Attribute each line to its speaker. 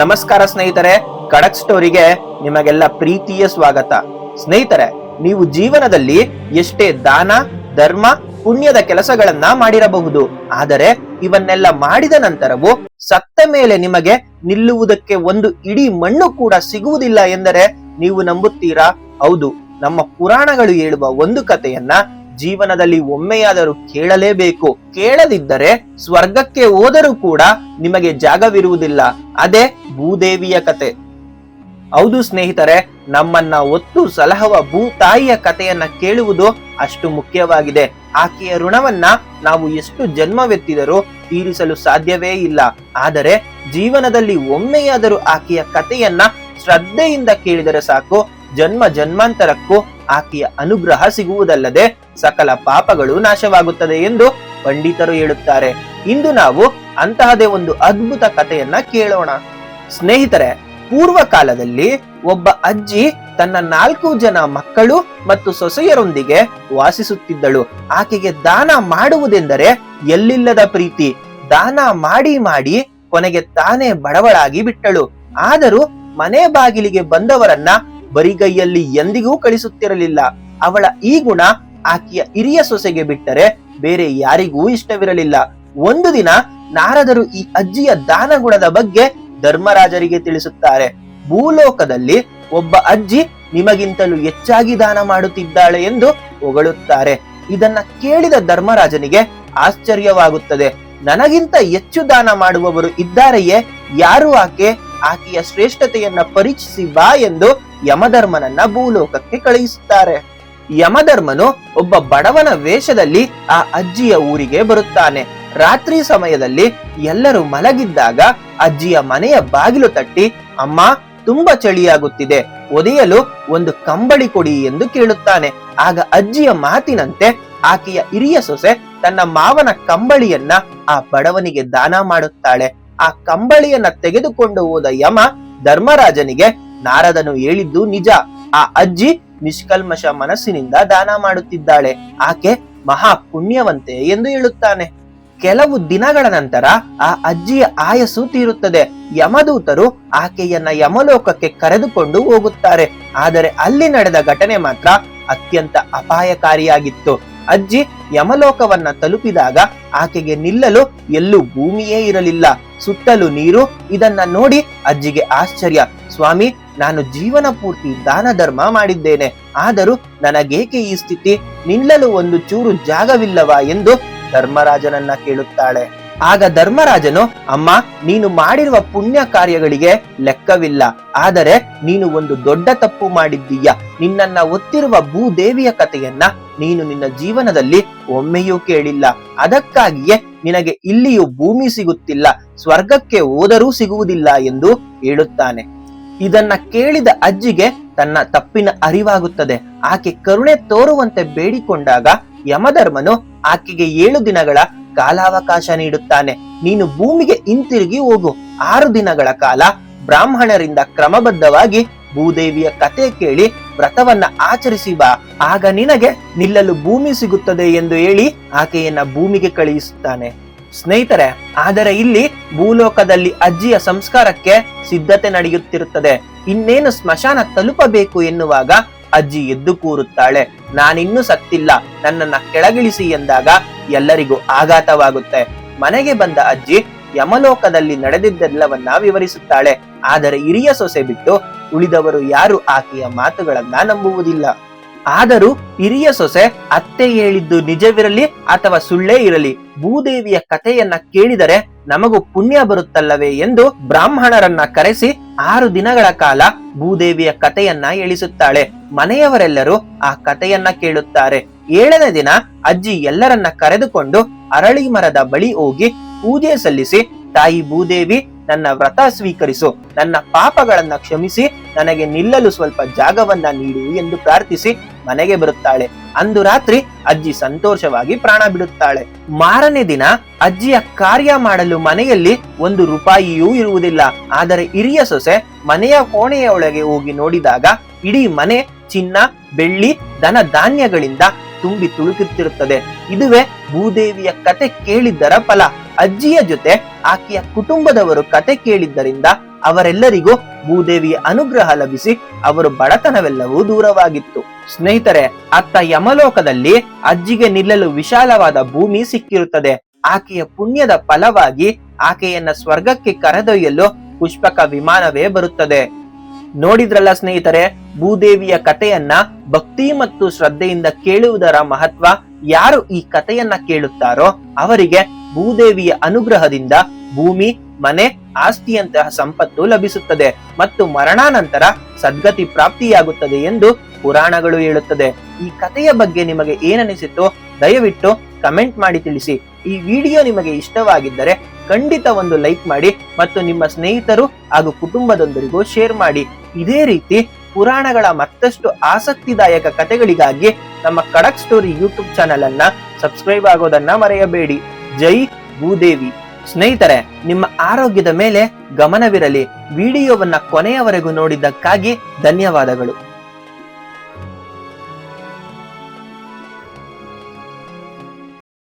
Speaker 1: ನಮಸ್ಕಾರ ಸ್ನೇಹಿತರೆ ಕಡಕ್ ಸ್ಟೋರಿಗೆ ನಿಮಗೆಲ್ಲ ಪ್ರೀತಿಯ ಸ್ವಾಗತ. ಸ್ನೇಹಿತರೆ, ನೀವು ಜೀವನದಲ್ಲಿ ಎಷ್ಟೇ ದಾನ, ಧರ್ಮ, ಪುಣ್ಯದ ಕೆಲಸಗಳನ್ನ ಮಾಡಿರಬಹುದು. ಆದರೆ ಇವನ್ನೆಲ್ಲ ಮಾಡಿದ ನಂತರವೂ ಸತ್ತ ಮೇಲೆ ನಿಮಗೆ ನಿಲ್ಲುವುದಕ್ಕೆ ಒಂದು ಇಡೀ ಮಣ್ಣು ಕೂಡ ಸಿಗುವುದಿಲ್ಲ ಎಂದರೆ ನೀವು ನಂಬುತ್ತೀರಾ? ಹೌದು, ನಮ್ಮ ಪುರಾಣಗಳು ಹೇಳುವ ಒಂದು ಕಥೆಯನ್ನ ಜೀವನದಲ್ಲಿ ಒಮ್ಮೆಯಾದರೂ ಕೇಳಲೇಬೇಕು. ಕೇಳದಿದ್ದರೆ ಸ್ವರ್ಗಕ್ಕೆ ಹೋದರೂ ಕೂಡ ನಿಮಗೆ ಜಾಗವಿರುವುದಿಲ್ಲ. ಅದೇ ಭೂದೇವಿಯ ಕತೆ. ಹೌದು ಸ್ನೇಹಿತರೆ, ನಮ್ಮನ್ನ ಒತ್ತು ಸಲಹುವ ಭೂತಾಯಿಯ ಕಥೆಯನ್ನ ಕೇಳುವುದು ಅಷ್ಟು ಮುಖ್ಯವಾಗಿದೆ. ಆಕೆಯ ಋಣವನ್ನ ನಾವು ಎಷ್ಟು ಜನ್ಮವೆತ್ತಿದರೂ ತೀರಿಸಲು ಸಾಧ್ಯವೇ ಇಲ್ಲ. ಆದರೆ ಜೀವನದಲ್ಲಿ ಒಮ್ಮೆಯಾದರೂ ಆಕೆಯ ಕಥೆಯನ್ನ ಶ್ರದ್ಧೆಯಿಂದ ಕೇಳಿದರೆ ಸಾಕು. ಜನ್ಮ ಜನ್ಮಾಂತರಕ್ಕೂ ಆಕೆಯ ಅನುಗ್ರಹ ಸಿಗುವುದಲ್ಲದೆ ಸಕಲ ಪಾಪಗಳು ನಾಶವಾಗುತ್ತದೆ ಎಂದು ಪಂಡಿತರು ಹೇಳುತ್ತಾರೆ. ಇಂದು ನಾವು ಅಂತಹದೇ ಒಂದು ಅದ್ಭುತ ಕಥೆಯನ್ನ ಕೇಳೋಣ. ಸ್ನೇಹಿತರೆ ಪೂರ್ವ ಕಾಲದಲ್ಲಿ ಒಬ್ಬ ಅಜ್ಜಿ ತನ್ನ ನಾಲ್ಕು ಜನ ಮಕ್ಕಳು ಮತ್ತು ಸೊಸೆಯರೊಂದಿಗೆ ವಾಸಿಸುತ್ತಿದ್ದಳು. ಆಕೆಗೆ ದಾನ ಮಾಡುವುದೆಂದರೆ ಎಲ್ಲಿಲ್ಲದ ಪ್ರೀತಿ. ದಾನ ಮಾಡಿ ಮಾಡಿ ಕೊನೆಗೆ ತಾನೇ ಬಡವಳಾಗಿ ಬಿಟ್ಟಳು. ಆದರೂ ಮನೆ ಬಾಗಿಲಿಗೆ ಬಂದವರನ್ನ ಬರಿಗೈಯಲ್ಲಿ ಎಂದಿಗೂ ಕಳಿಸುತ್ತಿರಲಿಲ್ಲ. ಅವಳ ಈ ಗುಣ ಆಕೆಯ ಹಿರಿಯ ಸೊಸೆಗೆ ಬಿಟ್ಟರೆ ಬೇರೆ ಯಾರಿಗೂ ಇಷ್ಟವಿರಲಿಲ್ಲ. ಒಂದು ದಿನ ನಾರದರು ಈ ಅಜ್ಜಿಯ ದಾನ ಗುಣದ ಬಗ್ಗೆ ಧರ್ಮರಾಜರಿಗೆ ತಿಳಿಸುತ್ತಾರೆ. ಭೂಲೋಕದಲ್ಲಿ ಒಬ್ಬ ಅಜ್ಜಿ ನಿಮಗಿಂತಲೂ ಹೆಚ್ಚಾಗಿ ದಾನ ಮಾಡುತ್ತಿದ್ದಾಳೆ ಎಂದು ಹೊಗಳುತ್ತಾರೆ. ಇದನ್ನ ಕೇಳಿದ ಧರ್ಮರಾಜನಿಗೆ ಆಶ್ಚರ್ಯವಾಗುತ್ತದೆ. ನನಗಿಂತ ಹೆಚ್ಚು ದಾನ ಮಾಡುವವರು ಇದ್ದಾರೆಯೇ? ಯಾರು ಆಕೆ? ಆಕೆಯ ಶ್ರೇಷ್ಠತೆಯನ್ನ ಪರೀಕ್ಷಿಸಿ ಬಾ ಎಂದು ಯಮಧರ್ಮನನ್ನ ಭೂಲೋಕಕ್ಕೆ ಕಳುಹಿಸುತ್ತಾರೆ. ಯಮಧರ್ಮನು ಒಬ್ಬ ಬಡವನ ವೇಷದಲ್ಲಿ ಆ ಅಜ್ಜಿಯ ಊರಿಗೆ ಬರುತ್ತಾನೆ. ರಾತ್ರಿ ಸಮಯದಲ್ಲಿ ಎಲ್ಲರೂ ಮಲಗಿದ್ದಾಗ ಅಜ್ಜಿಯ ಮನೆಯ ಬಾಗಿಲು ತಟ್ಟಿ, ಅಮ್ಮ, ತುಂಬಾ ಚಳಿಯಾಗುತ್ತಿದೆ, ಒದೆಯಲು ಒಂದು ಕಂಬಳಿ ಕೊಡಿ ಎಂದು ಕೇಳುತ್ತಾನೆ. ಆಗ ಅಜ್ಜಿಯ ಮಾತಿನಂತೆ ಆಕೆಯ ಹಿರಿಯ ಸೊಸೆ ತನ್ನ ಮಾವನ ಕಂಬಳಿಯನ್ನ ಆ ಬಡವನಿಗೆ ದಾನ ಮಾಡುತ್ತಾಳೆ. ಆ ಕಂಬಳಿಯನ್ನ ತೆಗೆದುಕೊಂಡು ಹೋದ ಯಮ ಧರ್ಮರಾಜನಿಗೆ, ನಾರದನು ಹೇಳಿದ್ದು ನಿಜ. ಆ ಅಜ್ಜಿ ನಿಷ್ಕಲ್ಮಶ ಮನಸ್ಸಿನಿಂದ ದಾನ ಮಾಡುತ್ತಿದ್ದಾಳೆ. ಆಕೆ ಮಹಾ ಪುಣ್ಯವಂತೆ ಎಂದು ಹೇಳುತ್ತಾನೆ. ಕೆಲವು ದಿನಗಳ ನಂತರ ಆ ಅಜ್ಜಿಯ ಆಯಸ್ಸು ತೀರುತ್ತದೆ. ಯಮದೂತರು ಆಕೆಯನ್ನ ಯಮಲೋಕಕ್ಕೆ ಕರೆದುಕೊಂಡು ಹೋಗುತ್ತಾರೆ. ಆದರೆ ಅಲ್ಲಿ ನಡೆದ ಘಟನೆ ಮಾತ್ರ ಅತ್ಯಂತ ಅಪಾಯಕಾರಿಯಾಗಿತ್ತು. ಅಜ್ಜಿ ಯಮಲೋಕವನ್ನ ತಲುಪಿದಾಗ ಆಕೆಗೆ ನಿಲ್ಲಲು ಎಲ್ಲೂ ಭೂಮಿಯೇ ಇರಲಿಲ್ಲ. ಸುತ್ತಲೂ ನೀರು, ಇದನ್ನ ನೋಡಿ ಅಜ್ಜಿಗೆ ಆಶ್ಚರ್ಯ. ಸ್ವಾಮಿ, ನಾನು ಜೀವನ ಪೂರ್ತಿ ದಾನ ಧರ್ಮ ಮಾಡಿದ್ದೇನೆ. ಆದರೂ ನನಗೇಕೆ ಈ ಸ್ಥಿತಿ? ನಿಲ್ಲಲು ಒಂದು ಚೂರು ಜಾಗವಿಲ್ಲವಾ ಎಂದು ಧರ್ಮರಾಜನನ್ನ ಕೇಳುತ್ತಾಳೆ. ಆಗ ಧರ್ಮರಾಜನು, ಅಮ್ಮ, ನೀನು ಮಾಡಿರುವ ಪುಣ್ಯ ಕಾರ್ಯಗಳಿಗೆ ಲೆಕ್ಕವಿಲ್ಲ. ಆದರೆ ನೀನು ಒಂದು ದೊಡ್ಡ ತಪ್ಪು ಮಾಡಿದ್ದೀಯ? ನಿನ್ನನ್ನ ಒತ್ತಿರುವ ಭೂದೇವಿಯ ಕಥೆಯನ್ನ ನೀನು ನಿನ್ನ ಜೀವನದಲ್ಲಿ ಒಮ್ಮೆಯೂ ಕೇಳಿಲ್ಲ. ಅದಕ್ಕಾಗಿಯೇ ನಿನಗೆ ಇಲ್ಲಿಯೂ ಭೂಮಿ ಸಿಗುತ್ತಿಲ್ಲ. ಸ್ವರ್ಗಕ್ಕೆ ಹೋದರೂ ಸಿಗುವುದಿಲ್ಲ ಎಂದು ಹೇಳುತ್ತಾನೆ. ಇದನ್ನ ಕೇಳಿದ ಅಜ್ಜಿಗೆ ತನ್ನ ತಪ್ಪಿನ ಅರಿವಾಗುತ್ತದೆ. ಆಕೆ ಕರುಣೆ ತೋರುವಂತೆ ಬೇಡಿಕೊಂಡಾಗ ಯಮಧರ್ಮನು ಆಕೆಗೆ ಏಳು ದಿನಗಳ ಕಾಲಾವಕಾಶ ನೀಡುತ್ತಾನೆ. ನೀನು ಭೂಮಿಗೆ ಹಿಂತಿರುಗಿ ಹೋಗು. ಆರು ದಿನಗಳ ಕಾಲ ಬ್ರಾಹ್ಮಣರಿಂದ ಕ್ರಮಬದ್ಧವಾಗಿ ಭೂದೇವಿಯ ಕತೆ ಕೇಳಿ ವ್ರತವನ್ನ ಆಚರಿಸಿ ಬಾ. ಆಗ ನಿನಗೆ ನಿಲ್ಲಲು ಭೂಮಿ ಸಿಗುತ್ತದೆ ಎಂದು ಹೇಳಿ ಆಕೆಯನ್ನ ಭೂಮಿಗೆ ಕಳುಹಿಸುತ್ತಾನೆ. ಸ್ನೇಹಿತರೆ, ಆದರೆ ಇಲ್ಲಿ ಭೂಲೋಕದಲ್ಲಿ ಅಜ್ಜಿಯ ಸಂಸ್ಕಾರಕ್ಕೆ ಸಿದ್ಧತೆ ನಡೆಯುತ್ತಿರುತ್ತದೆ. ಇನ್ನೇನು ಸ್ಮಶಾನ ತಲುಪಬೇಕು ಎನ್ನುವಾಗ ಅಜ್ಜಿ ಎದ್ದು ಕೂರುತ್ತಾಳೆ. ನಾನಿನ್ನೂ ಸತ್ತಿಲ್ಲ. ನನ್ನನ್ನ ಕೆಳಗಿಳಿಸಿ ಎಂದಾಗ ಎಲ್ಲರಿಗೂ ಆಘಾತವಾಗುತ್ತೆ. ಮನೆಗೆ ಬಂದ ಅಜ್ಜಿ ಯಮಲೋಕದಲ್ಲಿ ನಡೆದಿದ್ದೆಲ್ಲವನ್ನ ವಿವರಿಸುತ್ತಾಳೆ. ಆದರೆ ಹಿರಿಯ ಸೊಸೆ ಬಿಟ್ಟು ಉಳಿದವರು ಯಾರು ಆಕೆಯ ಮಾತುಗಳನ್ನ ನಂಬುವುದಿಲ್ಲ. ಆದರೂ ಹಿರಿಯ ಸೊಸೆ ಅತ್ತೆ ಹೇಳಿದ್ದು ನಿಜವಿರಲಿ ಅಥವಾ ಸುಳ್ಳೇ ಇರಲಿ, ಭೂದೇವಿಯ ಕಥೆಯನ್ನ ಕೇಳಿದರೆ ನಮಗೂ ಪುಣ್ಯ ಬರುತ್ತಲ್ಲವೇ ಎಂದು ಬ್ರಾಹ್ಮಣರನ್ನ ಕರೆಸಿ ಆರು ದಿನಗಳ ಕಾಲ ಭೂದೇವಿಯ ಕಥೆಯನ್ನ ಹೇಳಿಸುತ್ತಾಳೆ. ಮನೆಯವರೆಲ್ಲರೂ ಆ ಕಥೆಯನ್ನ ಕೇಳುತ್ತಾರೆ. ಏಳನೇ ದಿನ ಅಜ್ಜಿ ಎಲ್ಲರನ್ನ ಕರೆದುಕೊಂಡು ಅರಳಿ ಮರದ ಬಳಿ ಹೋಗಿ ಪೂಜೆ ಸಲ್ಲಿಸಿ, ತಾಯಿ ಭೂದೇವಿ, ನನ್ನ ವ್ರತ ಸ್ವೀಕರಿಸು. ನನ್ನ ಪಾಪಗಳನ್ನ ಕ್ಷಮಿಸಿ. ನನಗೆ ನಿಲ್ಲಲು ಸ್ವಲ್ಪ ಜಾಗವನ್ನ ನೀಡು ಎಂದು ಪ್ರಾರ್ಥಿಸಿ ಮನೆಗೆ ಬರುತ್ತಾಳೆ. ಅಂದು ರಾತ್ರಿ ಅಜ್ಜಿ ಸಂತೋಷವಾಗಿ ಪ್ರಾಣ ಬಿಡುತ್ತಾಳೆ. ಮಾರನೇ ದಿನ ಅಜ್ಜಿಯ ಕಾರ್ಯ ಮಾಡಲು ಮನೆಯಲ್ಲಿ ಒಂದು ರೂಪಾಯಿಯೂ ಇರುವುದಿಲ್ಲ. ಆದರೆ ಹಿರಿಯ ಸೊಸೆ ಮನೆಯ ಕೋಣೆಯ ಒಳಗೆ ಹೋಗಿ ನೋಡಿದಾಗ ಇಡೀ ಮನೆ ಚಿನ್ನ, ಬೆಳ್ಳಿ ಧನ ಧಾನ್ಯಗಳಿಂದ ತುಂಬಿ ತುಳುಕುತ್ತಿರುತ್ತದೆ. ಇದುವೇ ಭೂದೇವಿಯ ಕತೆ ಕೇಳಿದ್ದರ ಫಲ. ಅಜ್ಜಿಯ ಜೊತೆ ಆಕೆಯ ಕುಟುಂಬದವರು ಕತೆ ಕೇಳಿದ್ದರಿಂದ ಅವರೆಲ್ಲರಿಗೂ ಭೂದೇವಿಯ ಅನುಗ್ರಹ ಲಭಿಸಿ ಅವರು ಬಡತನವೆಲ್ಲವೂ ದೂರವಾಗಿತ್ತು. ಸ್ನೇಹಿತರೆ, ಅತ್ತ ಯಮಲೋಕದಲ್ಲಿ ಅಜ್ಜಿಗೆ ನಿಲ್ಲಲು ವಿಶಾಲವಾದ ಭೂಮಿ ಸಿಕ್ಕಿರುತ್ತದೆ. ಆಕೆಯ ಪುಣ್ಯದ ಫಲವಾಗಿ ಆಕೆಯನ್ನ ಸ್ವರ್ಗಕ್ಕೆ ಕರೆದೊಯ್ಯಲು ಪುಷ್ಪಕ ವಿಮಾನವೇ ಬರುತ್ತದೆ. ನೋಡಿದ್ರಲ್ಲ ಸ್ನೇಹಿತರೆ, ಭೂದೇವಿಯ ಕಥೆಯನ್ನ ಭಕ್ತಿ ಮತ್ತು ಶ್ರದ್ಧೆಯಿಂದ ಕೇಳುವುದರ ಮಹತ್ವ ಯಾರು ಈ ಕಥೆಯನ್ನ ಕೇಳುತ್ತಾರೋ ಅವರಿಗೆ ಭೂದೇವಿಯ ಅನುಗ್ರಹದಿಂದ ಭೂಮಿ, ಮನೆ, ಆಸ್ತಿಯಂತಹ ಸಂಪತ್ತು ಲಭಿಸುತ್ತದೆ ಮತ್ತು ಮರಣಾನಂತರ ಸದ್ಗತಿ ಪ್ರಾಪ್ತಿಯಾಗುತ್ತದೆ ಎಂದು ಪುರಾಣಗಳು ಹೇಳುತ್ತದೆ. ಈ ಕಥೆಯ ಬಗ್ಗೆ ನಿಮಗೆ ಏನನಿಸಿತು ದಯವಿಟ್ಟು ಕಮೆಂಟ್ ಮಾಡಿ ತಿಳಿಸಿ. ಈ ವಿಡಿಯೋ ನಿಮಗೆ ಇಷ್ಟವಾಗಿದ್ದರೆ ಖಂಡಿತ ಒಂದು ಲೈಕ್ ಮಾಡಿ ಮತ್ತು ನಿಮ್ಮ ಸ್ನೇಹಿತರು ಹಾಗೂ ಕುಟುಂಬದೊಂದರಿಗೂ ಶೇರ್ ಮಾಡಿ. ಇದೇ ರೀತಿ ಪುರಾಣಗಳ ಮತ್ತಷ್ಟು ಆಸಕ್ತಿದಾಯಕ ಕಥೆಗಳಿಗಾಗಿ ನಮ್ಮ ಕಡಕ್ ಸ್ಟೋರಿ ಯೂಟ್ಯೂಬ್ ಚಾನೆಲ್ ಅನ್ನ ಸಬ್ಸ್ಕ್ರೈಬ್ ಆಗೋದನ್ನ ಮರೆಯಬೇಡಿ. ಜೈ ಭೂದೇವಿ. ಸ್ನೇಹಿತರೆ, ನಿಮ್ಮ ಆರೋಗ್ಯದ ಮೇಲೆ ಗಮನವಿರಲಿ. ವಿಡಿಯೋವನ್ನ ಕೊನೆಯವರೆಗೂ ನೋಡಿದ್ದಕ್ಕಾಗಿ ಧನ್ಯವಾದಗಳು.